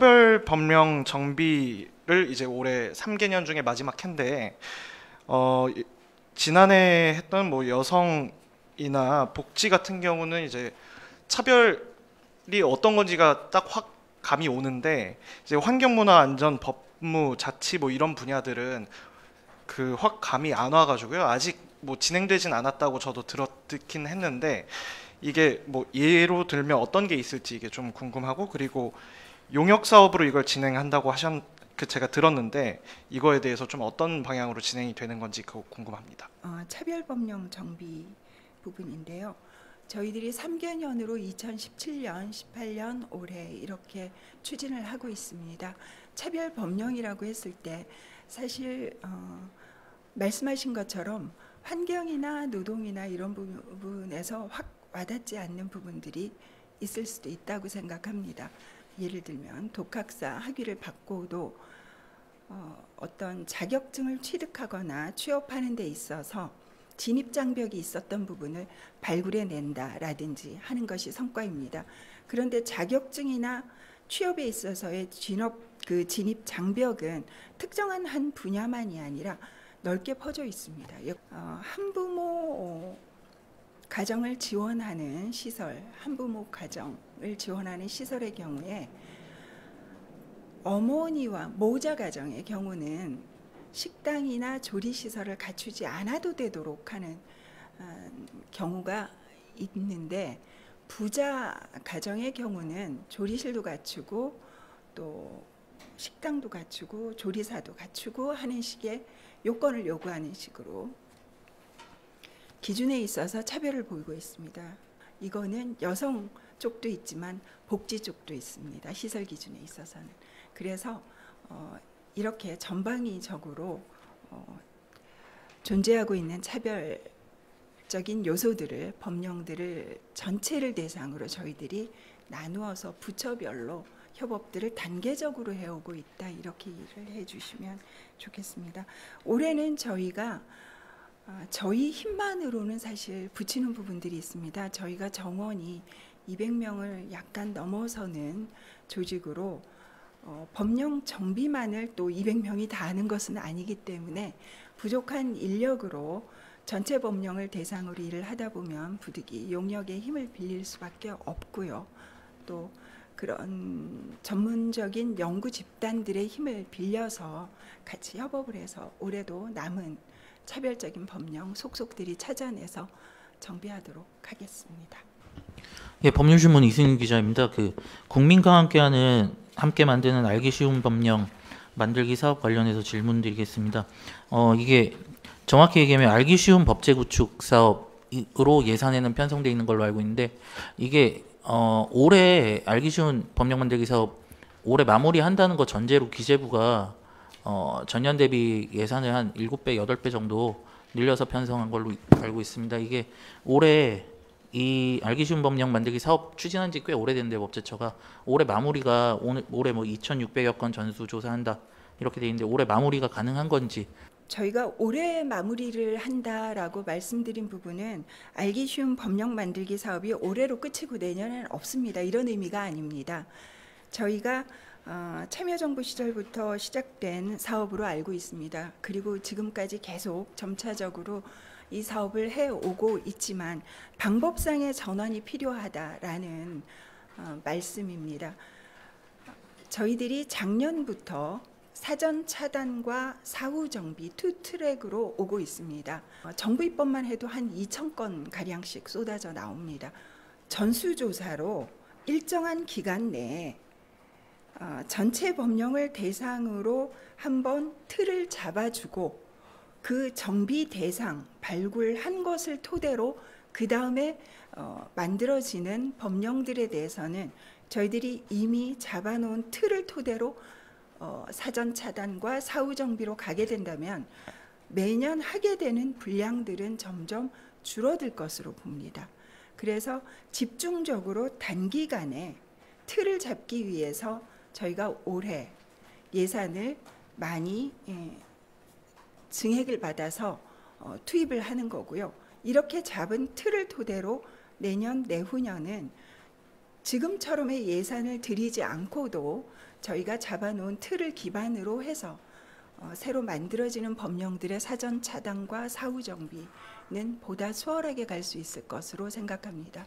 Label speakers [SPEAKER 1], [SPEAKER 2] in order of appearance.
[SPEAKER 1] 차별 법령 정비를 이제 올해 3개년 중에 마지막 해인데 어, 이- 지난해 했던 뭐 여성이나 복지 같은 경우는 이제 차별이 어떤 건지가 딱 확 감이 오는데 이제 환경문화 안전 법무 자치 뭐 이런 분야들은 그 확 감이 안 와가지고요. 아직 뭐 진행되진 않았다고 저도 들었 듣긴 했는데 이게 뭐 예로 들면 어떤 게 있을지 이게 좀 궁금하고 그리고 용역 사업으로 이걸 진행한다고 하셨 그 제가 들었는데 이거에 대해서 좀 어떤 방향으로 진행이 되는 건지 그거 궁금합니다.
[SPEAKER 2] 어, 차별법령 정비 부분인데요. 저희들이 3개년으로 2017년, 18년, 올해 이렇게 추진을 하고 있습니다. 차별 법령이라고 했을 때 사실 어, 말씀하신 것처럼 환경이나 노동이나 이런 부분에서 확 와닿지 않는 부분들이 있을 수도 있다고 생각합니다. 예를 들면 독학사 학위를 받고도 어, 어떤 자격증을 취득하거나 취업하는 데 있어서 진입 장벽이 있었던 부분을 발굴해 낸다라든지 하는 것이 성과입니다. 그런데 자격증이나 취업에 있어서의 진업 그 진입 장벽은 특정한 한 분야만이 아니라 넓게 퍼져 있습니다. 어, 한부모 가정을 지원하는 시설, 한부모 가정을 지원하는 시설의 경우에 어머니와 모자 가정의 경우는 식당이나 조리 시설을 갖추지 않아도 되도록 하는 어, 경우가 있는데 부자 가정의 경우는 조리실도 갖추고 또 식당도 갖추고 조리사도 갖추고 하는 식의 요건을 요구하는 식으로 기준에 있어서 차별을 보이고 있습니다. 이거는 여성 쪽도 있지만 복지 쪽도 있습니다. 시설 기준에 있어서는. 그래서 어, 이렇게 전방위적으로 어, 존재하고 있는 차별적인 요소들을 법령들을 전체를 대상으로 저희들이 나누어서 부처별로 협업들을 단계적으로 해오고 있다 이렇게 일을 해주시면 좋겠습니다. 올해는 저희가 아, 저희 힘만으로는 사실 붙이는 부분들이 있습니다. 저희가 정원이 200명을 약간 넘어서는 조직으로 어, 법령 정비만을 또 200명이 다 하는 것은 아니기 때문에 부족한 인력으로 전체 법령을 대상으로 일을 하다 보면 부득이 용역의 힘을 빌릴 수밖에 없고요. 또 그런 전문적인 연구 집단들의 힘을 빌려서 같이 협업을 해서 올해도 남은 차별적인 법령 속속들이 찾아내서 정비하도록 하겠습니다.
[SPEAKER 3] 예, 법률신문 이승윤 기자입니다. 그 국민과 함께하는 함께 만드는 알기 쉬운 법령 만들기 사업 관련해서 질문드리겠습니다. 어, 이게 정확히 얘기하면 알기 쉬운 법제 구축 사업으로 예산에는 편성돼 있는 걸로 알고 있는데 이게 어, 올해 알기 쉬운 법령 만들기 사업 올해 마무리한다는 거 전제로 기재부가 어, 전년 대비 예산을 한 7배, 8배 정도 늘려서 편성한 걸로 알고 있습니다. 이게 올해 이 알기 쉬운 법령 만들기 사업 추진한 지 꽤 오래됐는데 법제처가 올해 마무리가 오늘 올해 뭐 2,600여 건 전수 조사한다 이렇게 돼 있는데 올해 마무리가 가능한 건지
[SPEAKER 2] 저희가 올해 마무리를 한다라고 말씀드린 부분은 알기 쉬운 법령 만들기 사업이 올해로 끝이고 내년에는 없습니다. 이런 의미가 아닙니다. 저희가 어, 참여정부 시절부터 시작된 사업으로 알고 있습니다. 그리고 지금까지 계속 점차적으로 이 사업을 해오고 있지만 방법상의 전환이 필요하다라는 어, 말씀입니다. 저희들이 작년부터 사전 차단과 사후 정비 투 트랙으로 오고 있습니다. 어, 정부 입법만 해도 한 2천 건 가량씩 쏟아져 나옵니다. 전수조사로 일정한 기간 내에 어, 전체 법령을 대상으로 한번 틀을 잡아주고 그 정비 대상 발굴한 것을 토대로 그 다음에 어, 만들어지는 법령들에 대해서는 저희들이 이미 잡아놓은 틀을 토대로 어, 사전 차단과 사후 정비로 가게 된다면 매년 하게 되는 분량들은 점점 줄어들 것으로 봅니다. 그래서 집중적으로 단기간에 틀을 잡기 위해서 저희가 올해 예산을 많이 예, 증액을 받아서 어, 투입을 하는 거고요. 이렇게 잡은 틀을 토대로 내년 내후년은 지금처럼의 예산을 들이지 않고도 저희가 잡아놓은 틀을 기반으로 해서 어, 새로 만들어지는 법령들의 사전 차단과 사후 정비는 보다 수월하게 갈 수 있을 것으로 생각합니다.